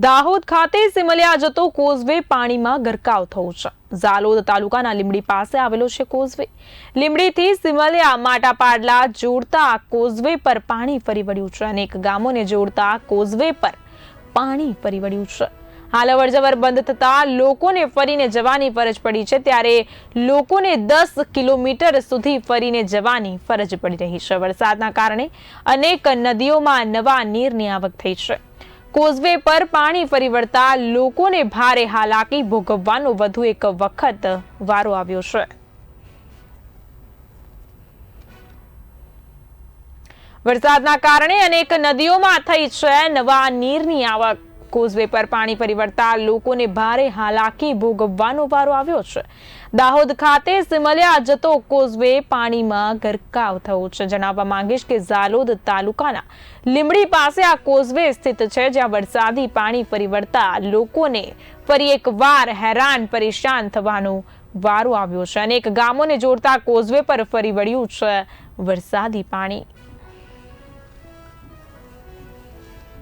દાહોદ ખાતે સિમલિયા જતો કોઝવે પાણીમાં ગરકાવ થયો છે. ઝાલોદ તાલુકાના લીમડી પાસે આવેલો છે કોઝવે. લીંબડીથી સિમલિયા માટાપાડલા જોડતા કોઝવે પર પાણી ફરી વળ્યું છે અનેક ગામોને જોડતા કોઝવે પર પાણી ફરી વળ્યું છે. હાલ અવરજવર બંધ થતા લોકોને ફરીને જવાની ફરજ પડી છે ત્યારે લોકોને દસ કિલોમીટર સુધી ફરીને જવાની ફરજ પડી રહી છે. વરસાદના કારણે અનેક નદીઓમાં નવા નીરની આવક થઈ છે. કોઝવે પર પાણી ફરી વળતા લોકોને ભારે હાલાકી ભોગવવાનો વધુ એક વખત વારો આવ્યો છે. વરસાદના કારણે અનેક નદીઓમાં થઈ છે નવા નીરની આવક. કોઝવે પર પાણી ફરી વળતા લોકોને ભારે હાલાકી ભોગવવાનો વારો આવ્યો છે. દાહોદ ખાતે સિમલિયા જતો કોઝવે પાણીમાં ગરકાવ થયો છે. જણાવવા માંગીશ કે ઝાલોદ તાલુકાના લીંબડી પાસે આ કોઝવે સ્થિત છે, જ્યાં વરસાદી પાણી ફરી લોકોને ફરી એકવાર હેરાન પરેશાન થવાનો વારો આવ્યો છે અનેક ગામોને જોડતા કોઝવે પર ફરી વળ્યું છે વરસાદી પાણી.